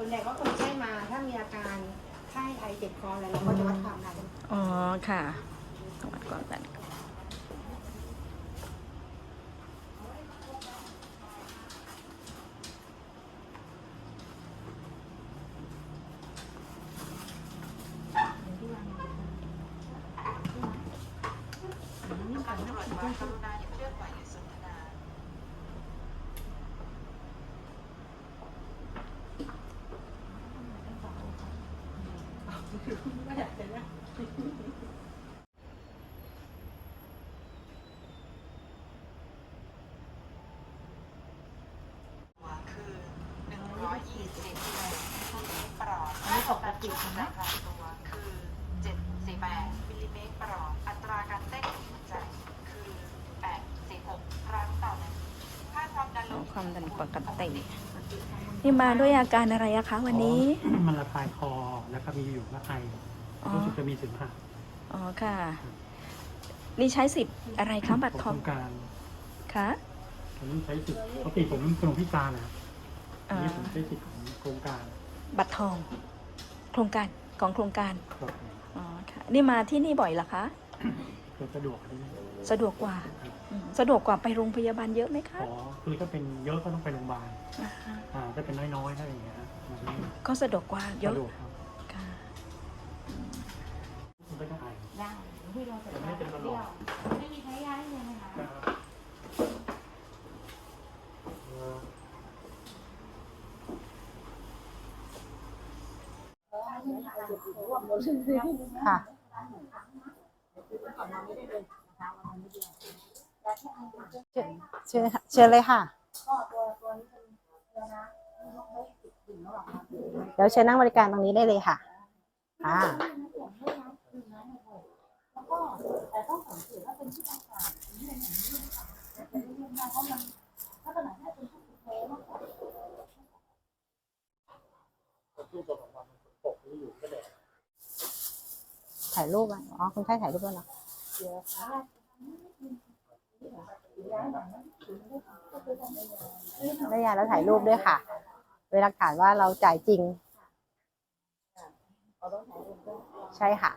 ส่นใหญ่ก็คนไข้มาถ้ามีอาการไข้ไอเจ็บคออะไรเราก็จะวัดความดันอ๋อค่ะวัดความดัน อันนี้ปกติใช่ไหม ราคาตัวคือ748มิลลิเมตรปรอดอัตราการเต้นของหัวใจคือ846ครั้งต่อนาทีค่าความดันโลอ๋อหิตความดันปกติ นี่มาด้วยอาการอะไรอะคะวันนี้อ๋อมันระคายคอแล้วก็มีอยู่ว่าไออ๋อรู้สึกจะมีสิบห้าอ๋อค่ะ นี่ใช้สิทธิ์อะไรคะบัตรทโคอรงงการคะผมใช้สิทธิ์ปกติผมเป็นคนพิการนะครับอ่านี่ผมใช้สิทธิ์ของโครงการบัตรทอง โครงการของโครงการครับอ๋อค่ะนี่มาที่นี่บ่อยเหรอคะเพื่อสะดวกที่นี่สะดวกกว่าอืม สะดวกกว่าไปโรงพยาบาลเยอะไหมขคะอคือถ้าเป็นเยอะก็ต้องไปโรงพยาบาล อ่าฮะอ่าถ้าเป็นน้อยๆถ้าอย่างเงี้ยมันไม่ก็สะดวกกว่าเยอะสะดวกครับค่ะมันก็จะไอได้ที่เราจะแต่ไม่เป็นตลอดไม่มีใช้ยาให้เลยนะคะนะครับ เอ่อค่ะเชิญเชิญเลยค่ะ เดี๋ยวเชิญนั่งบริการตรงนี้ได้เลยค่ะ อ่าถ่ายรูปอะอ๋อคุณไข้ถ่ายรูปด้วยเหรอ ได้ยาแล้วถ่ายรูปด้วยค่ะ เป็นหลักฐานว่าเราจ่ายจริง ใช่ค่ะ